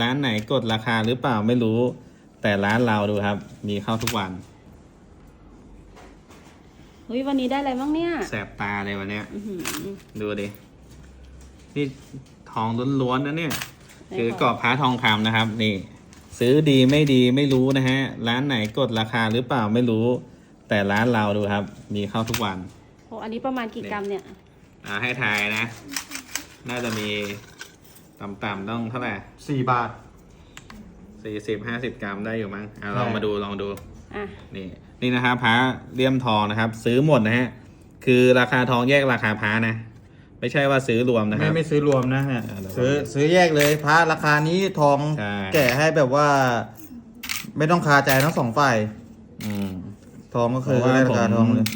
ร้านไหนกดราคาหรือเปล่าไม่รู้ แต่ร้านเราดูครับ มีเข้าทุกวัน เฮ้ยวันนี้ได้อะไรบ้างเนี่ย แสบตาเลยวันเนี้ย อื้อหือดูดิ นี่ทองล้วนๆนะเนี่ยไหนคือขอกรอบพระทองคำนะครับ นี่ ซื้อดีไม่ดีไม่รู้นะฮะ ร้านไหนกดราคาหรือเปล่าไม่รู้ แต่ร้านเราดูครับ มีเข้าทุกวัน โอ้อันนี้ประมาณกี่กรัมเนี่ย อ่าให้ทายนะ น่าจะมี ต่ำๆต้องเท่าไหร่สี่บาท สี่สิบห้าสิบกรัมได้อยู่มั้งอะใช่ลองมาดูลองดู อะ นี่นี่นะครับพระเลี่ยมทองนะครับ ซื้อหมดนะฮะ คือราคาทองแยกราคาพระนะ ไม่ใช่ว่าซื้อรวมนะคไม่รับ ไม่ซื้อรวมนะฮะอ่าเดี๋ยวซื้อซื้อแยกเลยพระราคานี้ทองใช่ แก่ให้แบบว่า ไม่ต้องคาใจทั้งสองฝ่ายอืม ทองก็คือเพราะว่าได้ราคาผม ทองเลย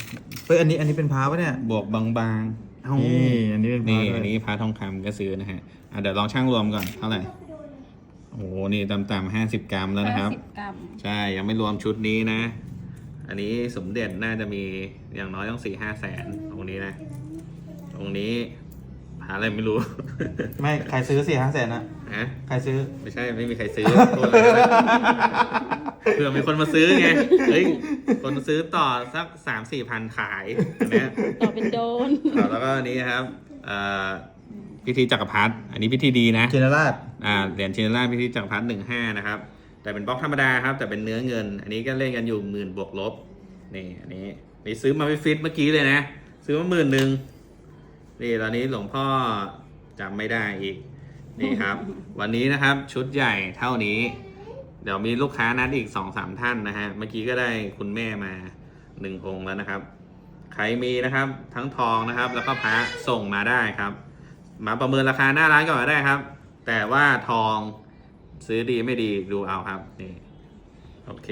เฮ้ยอันนี้อันนี้เป็นพระปะเนี่ยบวกบางๆเอ้า นี่อันนี้เป็นพระนี่ด้วยอันนี้พระทองคำก็ซื้อนะฮะอะเดี๋ยวลองช่างรวมก่อนเท่าไหร่โอ้โหนี่ต่ำๆห้าสิบกรัมแล้วนะครับ ห้าสิบกรัมใช่ยังไม่รวมชุดนี้นะ อันนี้สมเด็จน่าจะมีอย่างน้อยต้องสี่ห้าแสนองค์นี้นะองค์นี้ หาอะไรไม่รู้ ไม่ใครซื้อสี่ห้าแสนนะฮะ ใครซื้อ ไม่ใช่ไม่มีใครซื้อพูดอะไรก็ได้เผื่อมีคนมาซื้อไง เฮ้ย คนมาซื้อต่อสักสามสี่พันขายอันเนี้ยต่อเป็นโดนแล้วก็อันนี้ครับเอ่อพิธีจักรพรรดิอันนี้พิธีดีนะ เจนราชอ่าเหรียญชินราชพิธีจักรพรรดิหนึ่งห้านะครับ แต่เป็นบล็อกธรรมดาครับ แต่เป็นเนื้อเงิน อันนี้ก็เล่นกันอยู่หมื่นบวกลบ นี่ อันนี้นี่ซื้อมาไม่ฟิตเมื่อกี้เลยนะ ซื้อมาหมื่นหนึ่ง นี่ตอนนี้หลวงพ่อจำไม่ได้อีก นี่ครับ วันนี้นะครับชุดใหญ่เท่านี้ เดี๋ยวมีลูกค้านัดอีกสองสามท่านนะฮะ เมื่อกี้ก็ได้คุณแม่มาหนึ่งองค์แล้วนะครับ ใครมีนะครับ ทั้งทองนะครับ แล้วก็พระส่งมาได้ครับ มาประเมินราคาหน้าร้านก่อนก็ได้ครับ แต่ว่าทองซื้อดีไม่ดีดูเอาครับนี่โอเค